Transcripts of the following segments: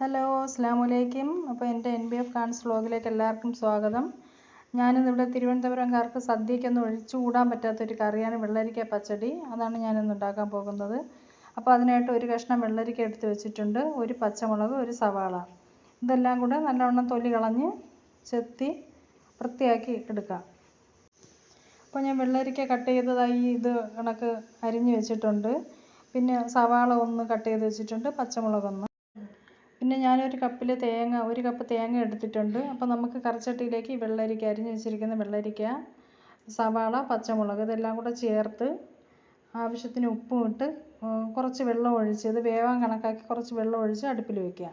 Hello അസ്സാം വലൈക്കും അപ്പോൾ എന്റെ എൻ ബി എഫ് കാൺസ് വ്ലോഗിലേക്ക് എല്ലാവർക്കും സ്വാഗതം. ഞാനിന്നിവിടെ തിരുവനന്തപുരംകാർക്ക് സദ്യക്കൊന്നും ഒഴിച്ചുകൂടാൻ പറ്റാത്തൊരു കറിയാണ് വെള്ളരിക്ക പച്ചടി. അതാണ് ഞാനിന്ന് ഉണ്ടാക്കാൻ പോകുന്നത്. അപ്പോൾ അതിനായിട്ട് ഒരു കഷ്ണം വെള്ളരിക്ക എടുത്ത് വെച്ചിട്ടുണ്ട്. ഒരു പച്ചമുളക് ഒരു സവാള. ഇതെല്ലാം കൂടെ നല്ലവണ്ണം തൊലി കളഞ്ഞ് ചെത്തി വൃത്തിയാക്കി എടുക്കാം. അപ്പോൾ ഞാൻ വെള്ളരിക്ക കട്ട് ചെയ്തതായി ഇത് കണക്ക് അരിഞ്ഞ് വെച്ചിട്ടുണ്ട്. പിന്നെ സവാള ഒന്ന് കട്ട് ചെയ്ത് വെച്ചിട്ടുണ്ട്. പച്ചമുളക് ഒന്ന്. പിന്നെ ഞാനൊരു കപ്പിൽ തേങ്ങ ഒരു കപ്പ് തേങ്ങ എടുത്തിട്ടുണ്ട്. അപ്പോൾ നമുക്ക് കറിച്ചട്ടിയിലേക്ക് വെള്ളരിക്ക അരിഞ്ഞ് വെച്ചിരിക്കുന്ന വെള്ളരിക്ക സവാള പച്ചമുളക് ഇതെല്ലാം കൂടെ ചേർത്ത് ആവശ്യത്തിന് ഉപ്പും ഇട്ട് കുറച്ച് വെള്ളം ഒഴിച്ച് ഇത് വേവാൻ കണക്കാക്കി കുറച്ച് വെള്ളം ഒഴിച്ച് അടുപ്പിൽ വയ്ക്കുക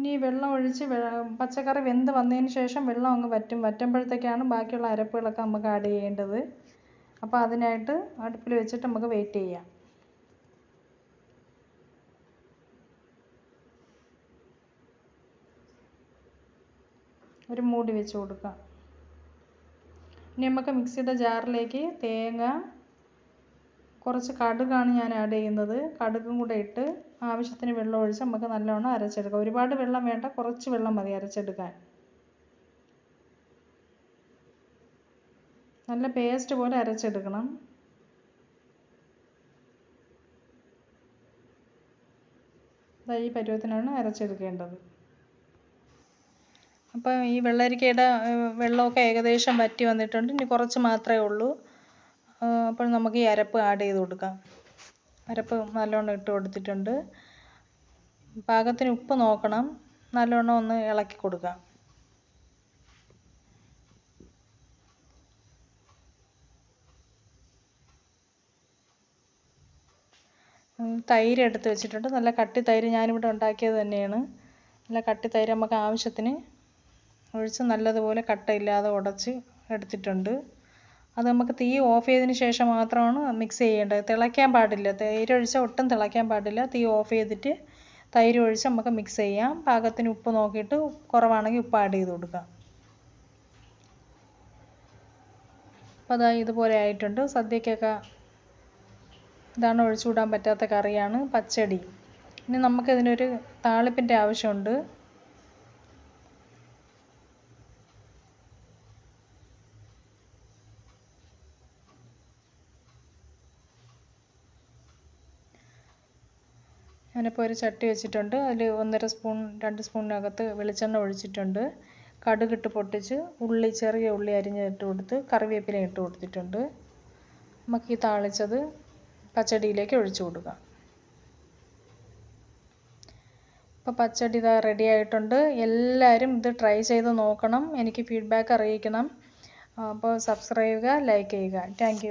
ഇനി വെള്ളം ഒഴിച്ച് പച്ചക്കറി വെന്ത് വന്നതിന് ശേഷം വെള്ളം അങ്ങ് വറ്റും. വറ്റുമ്പോഴത്തേക്കാണ് ബാക്കിയുള്ള അരപ്പുകളൊക്കെ നമുക്ക് ആഡ് ചെയ്യേണ്ടത്. അപ്പോൾ അതിനായിട്ട് അടുപ്പിൽ വെച്ചിട്ട് നമുക്ക് വെയിറ്റ് ചെയ്യാം. ഒരു മൂടി വെച്ച് കൊടുക്കാം. ഇനി നമുക്ക് മിക്സിയുടെ ജാറിലേക്ക് തേങ്ങ കുറച്ച് കടുകാണ് ഞാൻ ആഡ് ചെയ്യുന്നത്. കടുകും കൂടെ ഇട്ട് ആവശ്യത്തിന് വെള്ളം ഒഴിച്ച് നമുക്ക് നല്ലവണ്ണം അരച്ചെടുക്കാം. ഒരുപാട് വെള്ളം വേണ്ട കുറച്ച് വെള്ളം മതി അരച്ചെടുക്കാൻ. നല്ല പേസ്റ്റ് പോലെ അരച്ചെടുക്കണം. ഈ പരുവത്തിനാണ് അരച്ചെടുക്കേണ്ടത്. അപ്പോൾ ഈ വെള്ളരിക്കയുടെ വെള്ളമൊക്കെ ഏകദേശം വറ്റി വന്നിട്ടുണ്ട്. ഇനി കുറച്ച് മാത്രമേ ഉള്ളൂ. അപ്പോൾ നമുക്ക് ഈ അരപ്പ് ആഡ് ചെയ്ത് കൊടുക്കാം. അരപ്പ് നല്ലോണം ഇട്ട് കൊടുത്തിട്ടുണ്ട്. പാകത്തിന് ഉപ്പ് നോക്കണം. നല്ലോണം ഒന്ന് ഇളക്കി കൊടുക്കാം. തൈര് എടുത്ത് വെച്ചിട്ടുണ്ട്. നല്ല കട്ടി തൈര് ഞാനിവിടെ ഉണ്ടാക്കിയത് തന്നെയാണ്. നല്ല കട്ടി തൈര് നമുക്ക് ആവശ്യത്തിന് ഒഴിച്ച് നല്ലതുപോലെ കട്ടയില്ലാതെ ഉടച്ച് എടുത്തിട്ടുണ്ട്. അത് നമുക്ക് തീ ഓഫ് ചെയ്തതിന് ശേഷം മാത്രമാണ് മിക്സ് ചെയ്യേണ്ടത്. തിളയ്ക്കാൻ പാടില്ല. തൈര് ഒഴിച്ചാൽ ഒട്ടും തിളയ്ക്കാൻ പാടില്ല. തീ ഓഫ് ചെയ്തിട്ട് തൈര് ഒഴിച്ച് നമുക്ക് മിക്സ് ചെയ്യാം. പാകത്തിന് ഉപ്പ് നോക്കിയിട്ട് കുറവാണെങ്കിൽ ഉപ്പ് ആഡ് ചെയ്ത് കൊടുക്കാം. അപ്പോൾ അതാ ഇതുപോലെ ആയിട്ടുണ്ട്. സദ്യക്കൊക്കെ ഇതാണ് ഒഴിച്ചുകൂടാൻ പറ്റാത്ത കറിയാണ് പച്ചടി. ഇനി നമുക്കിതിനൊരു താളിപ്പിന്റെ ആവശ്യമുണ്ട്. ഞാനിപ്പോൾ ഒരു ചട്ടി വെച്ചിട്ടുണ്ട്. അതിൽ ഒന്നര സ്പൂൺ രണ്ട് സ്പൂണിനകത്ത് വെളിച്ചെണ്ണ ഒഴിച്ചിട്ടുണ്ട്. കടുകിട്ട് പൊട്ടിച്ച് ഉള്ളി ചെറിയ ഉള്ളി അരിഞ്ഞിട്ട് കൊടുത്ത് കറിവേപ്പില ഇട്ട് കൊടുത്തിട്ടുണ്ട്. നമുക്ക് ഈ താളിച്ചത് പച്ചടിയിലേക്ക് ഒഴിച്ചു കൊടുക്കാം. ഇപ്പോൾ പച്ചടി ഇതാ റെഡി ആയിട്ടുണ്ട്. എല്ലാവരും ഇത് ട്രൈ ചെയ്ത് നോക്കണം. എനിക്ക് ഫീഡ്ബാക്ക് അറിയിക്കണം. അപ്പോൾ സബ്സ്ക്രൈബ് ചെയ്യുക ലൈക്ക് ചെയ്യുക. താങ്ക്